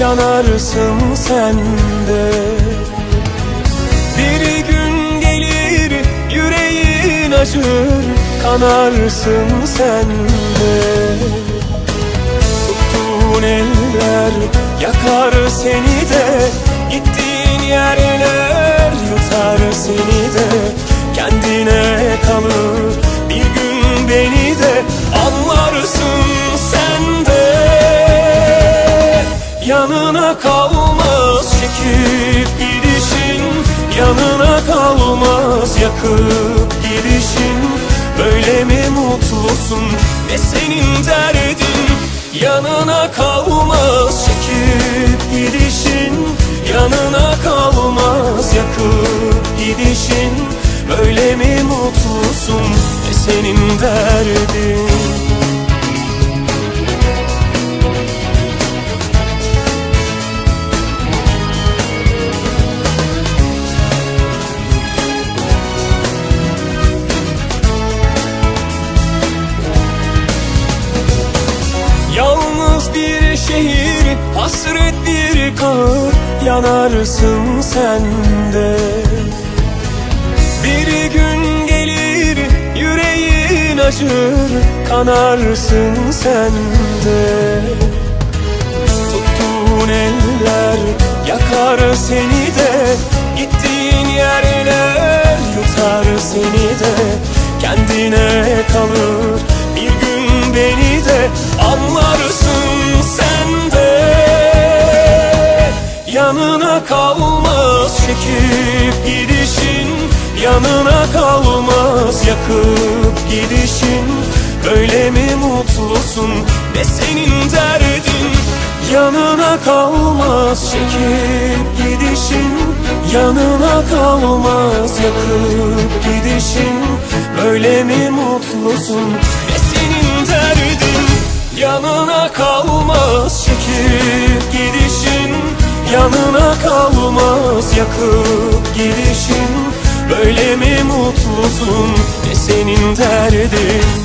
yanarsın sen de. Bir gün gelir yüreğin acır kanarsın sen de. Tuttuğun eller yakar seni de Gittiğin yerler yutar seni de. Kendine kalır bir gün beni de Anlarsın sen Yanına kalmaz çekip gidişin. Yanına kalmaz yakıp gidişin. Böyle mi mutlusun? Ne senin derdin? Yanına kalmaz çekip gidişin. Yanına kalmaz yakıp gidişin. Böyle mi mutlusun? Ne senin derdin Yalnız bir şehir, hasret bir kar Yanarsın sen de. Bir gün gelir, yüreğin acır Kanarsın sen de. Tuttuğun eller yakar seni Yanına kalmaz çekip gidişin. Yanına kalmaz yakıp gidişin. Böyle mi mutlusun ne senin derdin? Yanına kalmaz çekip gidişin. Yanına kalmaz yakıp gidişin. Böyle mi mutlusun ne senin derdin? Yanına kalmaz çekip kalmaz yakıp gidişin Böyle mi mutlusun? Ne senin derdin